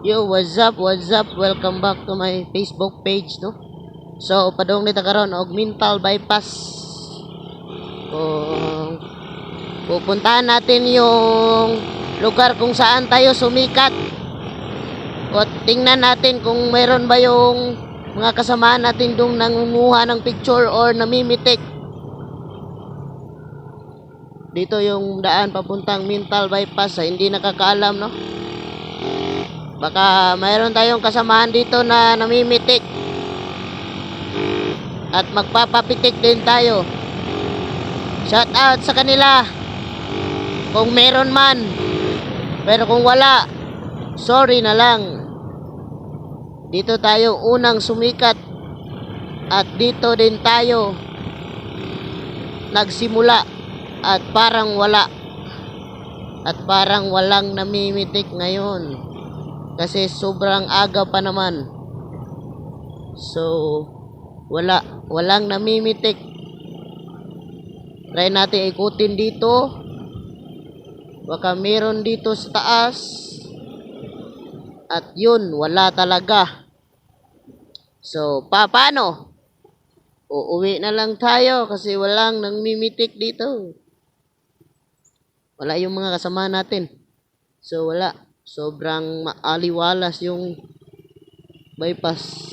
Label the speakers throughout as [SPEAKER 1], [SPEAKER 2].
[SPEAKER 1] Yo, what's up, what's up? Welcome back to my Facebook page, no? So, padong nito karon og mental bypass. Kung pupuntahan natin yung lugar kung saan tayo sumikat. O tingnan natin kung meron ba yung mga kasamahan natin dong nangunguha ng picture or namimitik. Dito yung daan papuntang mental bypass sa hindi nakakaalam, no? Baka mayroon tayong kasamahan dito na namimitik. At magpapapitik din tayo. Shout out sa kanila. Kung meron man. Pero kung wala, sorry na lang. Dito tayo unang sumikat. At dito din tayo nagsimula. At parang wala. At parang walang namimitik ngayon kasi sobrang aga pa naman. So, wala, walang namimitik. Try natin ikutin dito. Baka meron dito sa taas. At yun, wala talaga. So, pa, paano? Uuwi na lang tayo kasi walang namimitik dito. Wala yung mga kasama natin. So, wala sobrang maaliwalas yung bypass.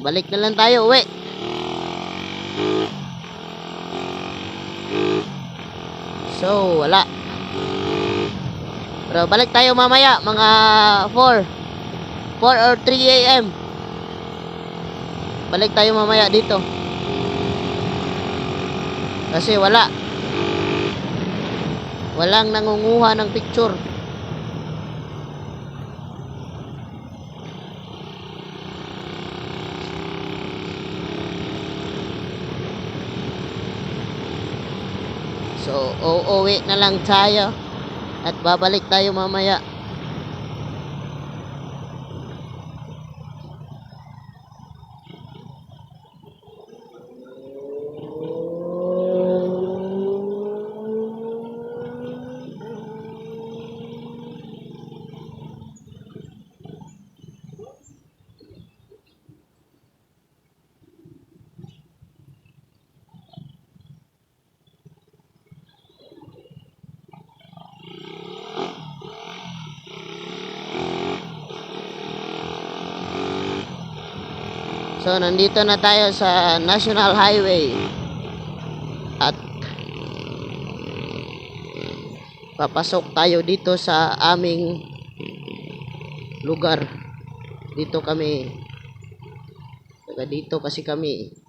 [SPEAKER 1] Balik na lang tayo, uwi. So, wala. Pero balik tayo mamaya, mga 4. 4 or 3 a.m. Balik tayo mamaya dito. Kasi wala. Walang nangunguha ng picture. So, uuwi na lang tayo at babalik tayo mamaya. So, nandito na tayo sa National Highway. At papasok tayo dito sa aming lugar. Dito kami. Taga dito kasi kami.